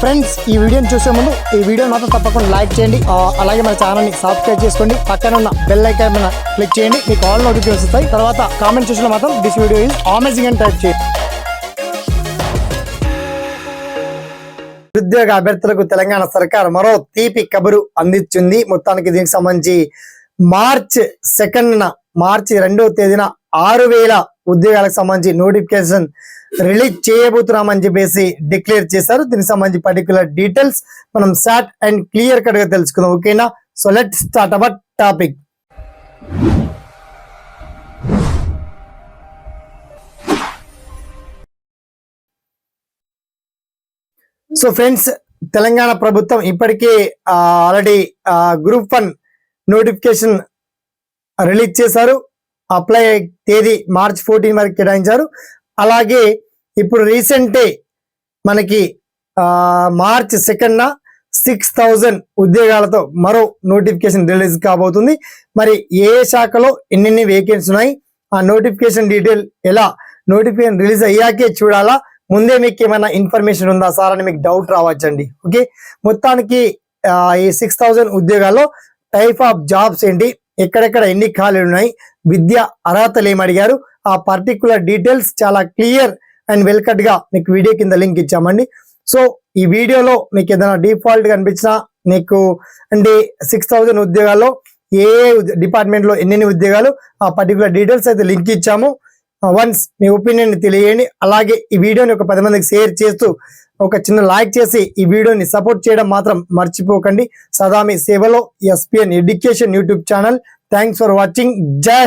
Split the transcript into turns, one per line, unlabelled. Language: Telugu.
ఫ్రెండ్స్ ఈ వీడియోని చూసే ముందు ఈ వీడియో మాత్రం తప్పకుండా లైక్ చేయండి. అలాగే మన ఛానల్ని సబ్స్క్రైబ్ చేసుకోండి. పక్కన ఉన్న బెల్ ఐకాన్ మీద క్లిక్ చేయండి. మీకు ఆల్ నోటిఫికేషన్ వస్తాయి. తర్వాత కామెంట్ చూసిన మాత్రం దిస్ వీడియో ఈజ్ అమేజింగ్ అని టైప్ చేయండి. నిరుద్యోగ అభ్యర్థులకు తెలంగాణ సర్కార్ మరో తీపి కబురు అందించింది. మొత్తానికి దీనికి సంబంధించి మార్చ్ సెకండ్ మార్చి రెండవ తేదీన ఆరు వేల ఉద్యోగాలకు సంబంధించి నోటిఫికేషన్ రిలీజ్ చేయబోతున్నామని చెప్పేసి డిక్లేర్ చేశారు. దీనికి సంబంధించి పర్టికులర్ డీటెయిల్స్ మనం షార్ట్ అండ్ క్లియర్ కట్గా తెలుసుకుందాం. ఓకేనా? So let start our topic so friends Telangana ప్రభుత్వం ఇప్పటికే already group one notification release చేశారు. అప్లై తేదీ మార్చ్ ఫోర్టీన్ వరకు కేటాయించారు. అలాగే ఇప్పుడు రీసెంటే మనకి మార్చ్ సెకండ్న సిక్స్ థౌజండ్ ఉద్యోగాలతో మరో నోటిఫికేషన్ రిలీజ్ కాబోతుంది. మరి ఏ శాఖలో ఎన్నెన్ని వేకెన్సీ ఉన్నాయి ఆ నోటిఫికేషన్ డీటెయిల్ ఎలా నోటిఫికేషన్ రిలీజ్ అయ్యాకే చూడాలా? ముందే మీకు ఏమైనా ఇన్ఫర్మేషన్ ఉందా సార్ అని మీకు డౌట్ రావచ్చండి. ఓకే? మొత్తానికి ఈ సిక్స్ థౌజండ్ ఉద్యోగాల్లో టైప్ ఆఫ్ జాబ్స్ ఏంటి ఎక్కడెక్కడ ఎన్ని ఖాళీలు ఉన్నాయి? విద్య అర్హతలు ఏమి అడిగారు? ఆ పర్టికులర్ డీటెయిల్స్ చాలా క్లియర్ అండ్ వెల్కట్గా గా మీకు వీడియో కింద లింక్ ఇచ్చామండి. సో ఈ వీడియోలో మీకు ఏదైనా డిఫాల్ట్ కనిపించినా మీకు అంటే సిక్స్ థౌజండ్ ఉద్యోగాల్లో ఏ డిపార్ట్మెంట్లో ఎన్నెన్ని ఉద్యోగాలు ఆ పర్టికులర్ డీటెయిల్స్ అయితే లింక్ ఇచ్చాము. వన్స్ మీ ఒపీనియన్ తెలియని అలాగే ఈ వీడియోని ఒక పది మందికి షేర్ చేస్తూ ఒక చిన్న లైక్ చేసి ఈ వీడియోని సపోర్ట్ చేయడం మాత్రం మర్చిపోకండి. సదా మీ సేవలో SPN education YouTube channel thanks for watching జై